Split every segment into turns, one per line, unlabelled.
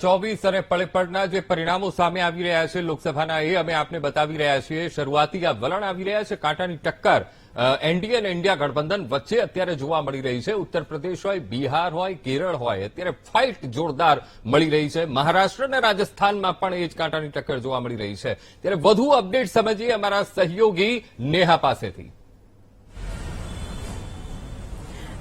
ચોવીસ અને પળપળના જે પરિણામો સામે આવી રહ્યા છે લોકસભાના એ અમે આપને બતાવી રહ્યા છીએ. શરૂઆતી આ વલણ આવી રહ્યા છે. કાંટાની ટક્કર એનડીએ અને ઇન્ડિયા ગઠબંધન વચ્ચે અત્યારે જોવા મળી રહી છે. ઉત્તર પ્રદેશ હોય, બિહાર હોય, કેરળ હોય, અત્યારે ફાઇટ જોરદાર મળી રહી છે. મહારાષ્ટ્ર અને રાજસ્થાનમાં પણ એ જ કાંટાની ટક્કર જોવા મળી રહી છે. ત્યારે વધુ અપડેટ સમજીએ અમારા સહયોગી નેહા પાસેથી.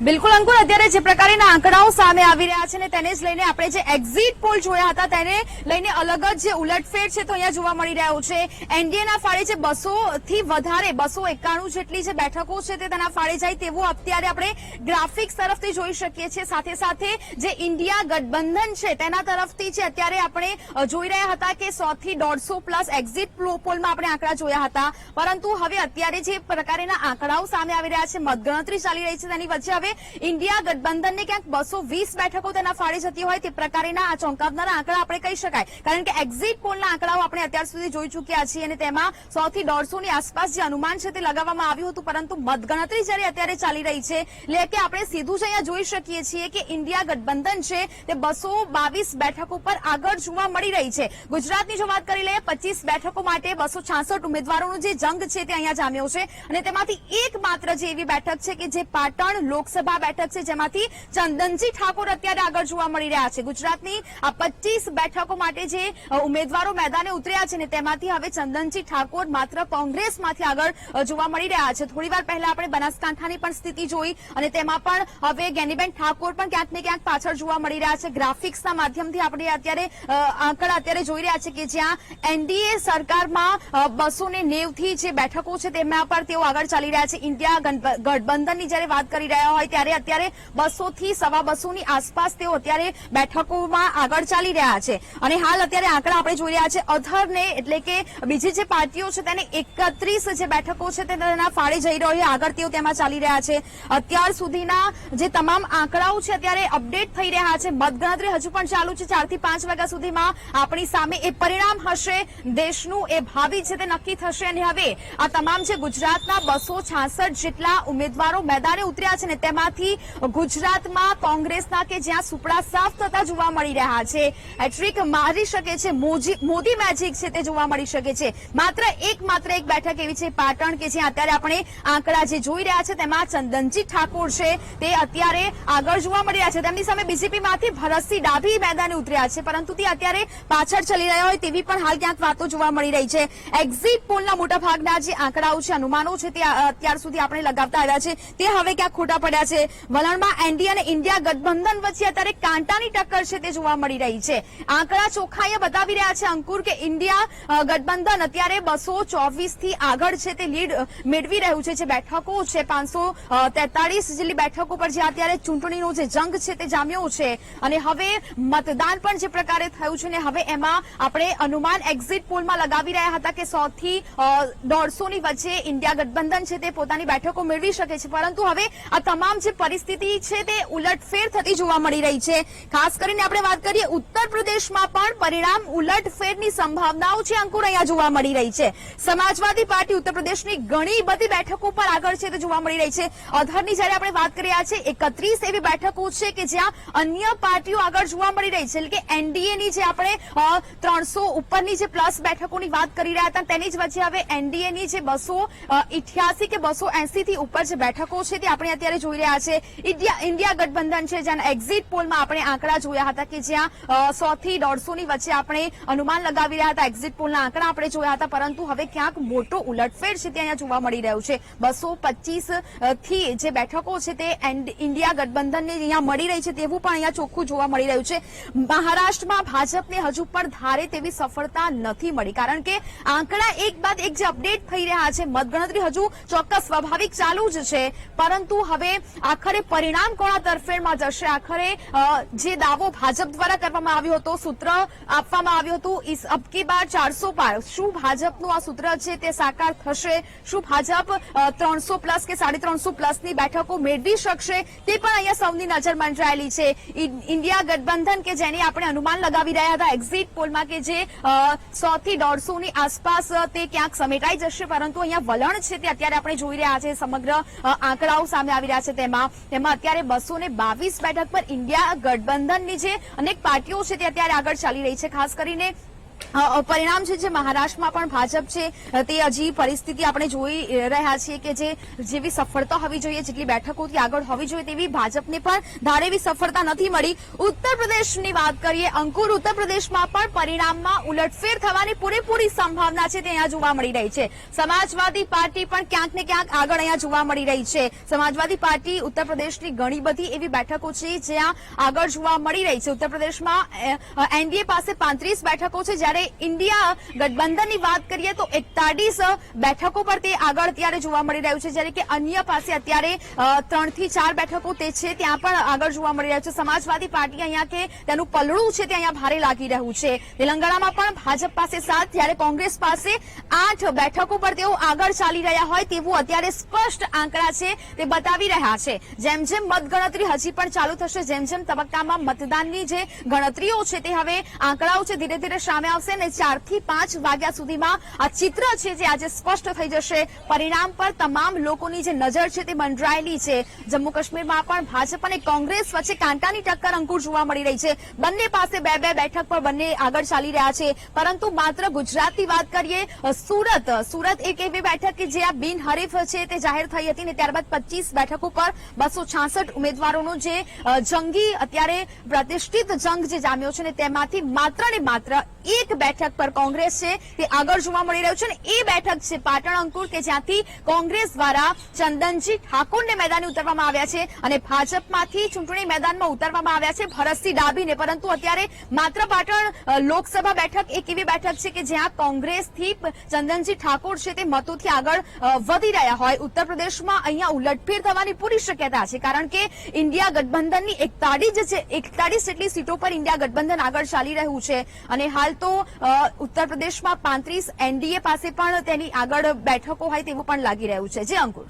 બિલકુલ, અંકુર, અત્યારે જે પ્રકારના આંકડાઓ સામે આવી રહ્યા છે ને તેને જ લઈને આપણે જે એક્ઝિટ પોલ જોયા હતા તેને લઈને અલગ જ જે ઉલટફેર છે તો અહીંયા જોવા મળી રહ્યો છે. એનડીએના ફાળે જે બસો થી વધારે, બસો એકાણું જેટલી જે બેઠકો છે તે તેના ફાળે જાય તેવું અત્યારે આપણે ગ્રાફિક્સ તરફથી જોઈ શકીએ છીએ. સાથે સાથે જે ઇન્ડિયા ગઠબંધન છે તેના તરફથી છે અત્યારે આપણે જોઈ રહ્યા હતા કે સો થી દોઢસો પ્લસ એક્ઝિટ પોલમાં આપણે આંકડા જોયા હતા. પરંતુ હવે અત્યારે જે પ્રકારના આંકડાઓ સામે આવી રહ્યા છે, મતગણતરી ચાલી રહી છે તેની વચ્ચે. હવે ઇન્ડિયા ગઠબંધનને ક્યાંક બસો બેઠકો તેના ફાળે જતી હોય તે પ્રકારના આ ચોંકાવનારા આંકડા આપણે કહી શકાય. કારણ કે એક્ઝિટ પોલના આંકડાઓ આપણે અત્યાર સુધી જોઈ ચૂક્યા છીએ અને તેમાં સો થી દોઢસોની આસપાસ જે અનુમાન છે તે લગાવવામાં આવ્યું હતું, પરંતુ મતગણતરી જ્યારે અત્યારે ચાલી રહી છે, એટલે કે આપણે સીધું જ અહીંયા જોઈ શકીએ છીએ કે ઇન્ડિયા ગઠબંધન છે તે બસો બાવીસ બેઠકો પર આગળ જોવા મળી રહી છે. ગુજરાતની જો વાત કરી લઈએ, પચીસ બેઠકો માટે બસો છાસઠ ઉમેદવારોનો જે જંગ છે તે અહીંયા જામ્યો છે અને તેમાંથી એક માત્ર જે એવી બેઠક છે કે જે પાટણ લોકસભા બેઠક છે, જેમાંથી ચંદનજી ઠાકોર અત્યારે આગળ જોવા મળી રહ્યા છે. ગુજરાતની આ પચીસ બેઠકો માટે જે ઉમેદવારો મેદાને ઉતર્યા છે ને તેમાંથી હવે ચંદનજી ઠાકોર માત્ર કોંગ્રેસમાંથી આગળ જોવા મળી રહ્યા છે. થોડીવાર પહેલા આપણે બનાસકાંઠાની પણ સ્થિતિ જોઈ અને તેમાં પણ હવે ગેનીબેન ઠાકોર પણ ક્યાંક ને ક્યાંક પાછળ જોવા મળી રહ્યા છે. ગ્રાફિક્સના માધ્યમથી આપણે અત્યારે આંકડા અત્યારે જોઈ રહ્યા છે કે જ્યાં એનડીએ સરકારમાં બસો ને નેવથી જે બેઠકો છે, તેમના પર તેઓ આગળ ચાલી રહ્યા છે. ઇન્ડિયા ગઠબંધનની જ્યારે વાત કરી રહ્યા હોય ત્યારે અત્યારે બસો થી સવા બસો ની આસપાસ તેઓ અત્યારે બેઠકોમાં આગળ ચાલી રહ્યા છે. અને હાલ અત્યારે આંકડા આપણે જોઈ રહ્યા છે અધરને એટલે કે બીજી જે પાર્ટીઓ છે તેને એકત્રીસ જે બેઠકો છે તેના ફાળે જઈ રહ્યો આગળ તેઓ તેમાં ચાલી રહ્યા છે. અત્યાર સુધીના જે તમામ આંકડાઓ છે અત્યારે અપડેટ થઈ રહ્યા છે. મતગણતરી હજુ પણ ચાલુ છે, ચારથી પાંચ વાગ્યા સુધીમાં આપણી સામે એ પરિણામ હશે, દેશનું એ ભાવિ છે તે નક્કી થશે. અને હવે આ તમામ જે ગુજરાતના બસો જેટલા ઉમેદવારો મેદાને ઉતર્યા છે ને તેમાંથી ગુજરાતમાં કોંગ્રેસના કે જ્યાં સુપડા સાફ થતા જોવા મળી રહ્યા છે. હેટ્રિક મારી શકે છે મોદી મેજિક છે તે જોવા મળી શકે છે. માત્ર એક માત્ર એક બેઠક એવી છે પાટણ કે જ્યાં અત્યારે આપણે આંકડા જે જોઈ રહ્યા છે તેમાં ચંદનજી ઠાકોર છે. તે અત્યારે આગળ જોવા મળી રહ્યા છે. તેમની સામે બીજેપી માંથી ભરતસિંહ ડાભી મેદાને ઉતર્યા છે, પરંતુ તે અત્યારે પાછળ ચલી રહ્યા હોય તેવી પણ હાલ ક્યાંક વાતો જોવા મળી રહી છે. એક્ઝિટ પોલના મોટાભાગના જે આંકડાઓ છે, અનુમાનો છે તે અત્યાર સુધી આપણે લગાવતા આવ્યા છે. તે હવે ક્યાંક ખોટા પડ્યા છે. વલણમાં એનડીએ અને ઇન્ડિયા ગઠબંધન વચ્ચે અત્યારે કાંટાની ટક્કર છે તે જોવા મળી રહી છે. આંકડા ચોખ્ખાઈએ બતાવી રહ્યા છે અંકુર કે ઇન્ડિયા ગઠબંધન અત્યારે બસો થી આગળ છે તે લીડ મેળવી રહ્યું છે. જે બેઠકો છે, પાંચસો જેટલી બેઠકો પર જે અત્યારે ચૂંટણીનો જે જંગ છે તે જામ્યો છે. અને હવે મતદાન પણ જે પ્રકારે થયું છે ને હવે એમાં આપણે અનુમાન એક્ઝિટ પોલમાં લગાવી રહ્યા હતા કે સો થી દોઢસો ની વચ્ચે ઇન્ડિયા ગઠબંધન છે તે પોતાની બેઠકો મેળવી શકે છે. પરંતુ હવે આ તમામ જે પરિસ્થિતિ છે તે ઉલટફેર થતી જોવા મળી રહી છે. ખાસ કરીને આપણે વાત કરીએ ઉત્તર પ્રદેશમાં પણ પરિણામ ઉલટફેરની સંભાવનાઓ છે અંકુર, અહીંયા જોવા મળી રહી છે. સમાજવાદી પાર્ટી ઉત્તર પ્રદેશની ઘણી બધી બેઠકો પર આગળ છે તે જોવા મળી રહી છે. અધરની જ્યારે આપણે વાત કરી રહ્યા છે, એકત્રીસ એવી બેઠકો છે કે જ્યાં અન્ય પાર્ટીઓ આગળ જોવા મળી રહી છે. એટલે કે એનડીએ ની જે આપણે ત્રણસો ઉપરની જે પ્લસ બેઠકોની વાત કરી રહ્યા હતા, તેની જ વચ્ચે હવે એનડીએ ની જે બસો ઇઠ્યાસી કે બસો એસી થી ઉપર જે બેઠકો છે તે આપણે અત્યારે જોઈ રહ્યા છે. ઇન્ડિયા ગઠબંધન છે, જ્યાં એક્ઝિટ પોલમાં આપણે આંકડા જોયા હતા કે જ્યાં સો થી દોઢસો ની વચ્ચે આપણે અનુમાન લગાવી રહ્યા હતા. એક્ઝિટ પોલના આંકડા આપણે જોયા હતા, પરંતુ હવે ક્યાંક મોટો ઉલટફેર છે તે અહીંયા જોવા મળી રહ્યું છે. બસો થી જે બેઠકો છે તે ઇન્ડિયા ગઠબંધનને અહીંયા મળી રહી છે તેવું પણ અહીંયા ચોખ્ખું જોવા મળી રહ્યું છે. મહારાષ્ટ્રમાં ભાજપને હજુ પણ ધારે તેવી સફળતા નથી મળી, કારણ કે આંકડા એક બાદ એક જે અપડેટ થઈ રહ્યા છે, મતગણતરી હજુ ચોક્કસ સ્વાભાવિક ચાલુ જ છે. પરંતુ હવે આખરે પરિણામ કોના તરફેણમાં જશે? આખરે જે દાવો ભાજપ દ્વારા કરવામાં આવ્યો હતો, સૂત્ર આપવામાં આવ્યું હતું ઇસ અબકી બાર ચારસો પાર શું ભાજપનું આ સૂત્ર છે તે સાકાર થશે? શું ભાજપ ત્રણસો પ્લસ કે સાડી ત્રણસો પ્લસની બેઠકો મેળવી શકશે? તે પણ અહીંયા સૌની નજર મંડરાયેલી છે. ઇન્ડિયા ગઠબંધન કે જેની આપણે અનુમાન લગાવી રહ્યા હતા એક્ઝિટ પોલમાં કે જે સો થી દોઢસો ની આસપાસ તે ક્યાંક સમેટાઈ જશે, પરંતુ અહીંયા વલણ છે તે અત્યારે આપણે જોઈ રહ્યા છે. સમગ્ર આંકડાઓ સામે આવી રહ્યા છે તે તેમાં તેમાં અત્યારે બસો બાવીસ બેઠક પર ઇન્ડિયા ગઠબંધનની જે અનેક પાર્ટીઓ છે તે અત્યારે આગળ ચાલી રહી છે, ખાસ કરીને પરિણામ છે જે મહારાષ્ટ્રમાં પણ ભાજપ છે, તે હજી પરિસ્થિતિ આપણે જોઈ રહ્યા છીએ કે જે જેવી સફળતા હોવી જોઈએ, જેટલી બેઠકોથી આગળ હોવી જોઈએ, તેવી ભાજપને પણ ધારે સફળતા નથી મળી. ઉત્તર પ્રદેશની વાત કરીએ, અંકુર ઉત્તર પ્રદેશમાં પણ પરિણામમાં ઉલટફેર થવાની પૂરેપૂરી સંભાવના છે તે અહીંયા જોવા મળી રહી છે. સમાજવાદી પાર્ટી પણ ક્યાંક ને ક્યાંક આગળ અહીંયા જોવા મળી રહી છે. સમાજવાદી પાર્ટી ઉત્તર પ્રદેશની ઘણી બધી એવી બેઠકો છે જ્યાં આગળ જોવા મળી રહી છે. ઉત્તર પ્રદેશમાં એનડીએ પાસે પાંત્રીસ બેઠકો છે જ્યારે ઇન્ડિયા ગઠબંધનની વાત કરીએ તો એકતાલીસ બેઠકો પર તે આગળ અત્યારે જોવા મળી રહ્યું છે. જ્યારે કે અન્ય પાસે અત્યારે ત્રણથી ચાર બેઠકો તે છે, ત્યાં પણ આગળ જોવા મળી રહ્યું છે. સમાજવાદી પાર્ટી અહીંયા કે તેનું પલડું છે તે અહીંયા ભારે લાગી રહ્યું છે. તેલંગાણામાં પણ ભાજપ પાસે સાત જ્યારે કોંગ્રેસ પાસે આઠ બેઠકો પર તેઓ આગળ ચાલી રહ્યા હોય તેવું અત્યારે સ્પષ્ટ આંકડા છે તે બતાવી રહ્યા છે. જેમ જેમ મતગણતરી હજી પણ ચાલુ થશે, જેમ જેમ તબક્કામાં મતદાનની જે ગણતરીઓ છે તે હવે આંકડાઓ છે ધીરે ધીરે સામે આવશે અને ચારથી પાંચ વાગ્યા સુધીમાં આ ચિત્ર છે જે આજે સ્પષ્ટ થઈ જશે. પરિણામ પર તમામ લોકોની જે નજર છે તે મંડરાયેલી છે. જમ્મુ કાશ્મીરમાં પણ ભાજપ અને કોંગ્રેસ વચ્ચે કાંટાની ટક્કર અંકુર જોવા મળી રહી છે. બંને પાસે બે બે બેઠક પર બંને આગળ ચાલી રહ્યા છે. પરંતુ માત્ર ગુજરાતની વાત કરીએ સુરત. સુરત એક એવી બેઠક કે જે આ બિનહરીફ છે તે જાહેર થઈ હતી ને ત્યારબાદ પચીસ બેઠકો પર બસો છાસઠ ઉમેદવારોનો જે જંગી, અત્યારે પ્રતિષ્ઠિત જંગ જે જામ્યો છે ને તેમાંથી માત્ર ને માત્ર એક બેઠક પર કોંગ્રેસ છે તે આગળ જોવા મળી રહ્યું છે અને એ બેઠક છે પાટણ અંકુર કે જ્યાંથી કોંગ્રેસ દ્વારા ચંદનજી ઠાકોરને મેદાને ઉતારવામાં આવ્યા છે અને ભાજપમાંથી ચૂંટણી મેદાનમાં ઉતારવામાં આવ્યા છે ભરતસિંહ ડાભીને. પરંતુ અત્યારે માત્ર પાટણ લોકસભા બેઠક એક એવી બેઠક છે કે જ્યાં કોંગ્રેસથી ચંદનજી ઠાકોર છે તે મતોથી આગળ વધી રહ્યા હોય. ઉત્તર પ્રદેશમાં અહીંયા ઉલટફેર થવાની પૂરી શક્યતા છે કારણ કે ઇન્ડિયા ગઠબંધનની એકતાળીસ જેટલી સીટો પર ઇન્ડિયા ગઠબંધન આગળ ચાલી રહ્યું છે. અને હાલ તો ઉત્તર પ્રદેશમાં પાંત્રીસ એનડીએ પાસે પણ તેની આગળ બેઠકો હોય તેવું પણ લાગી રહ્યું છે. જે અંકુર.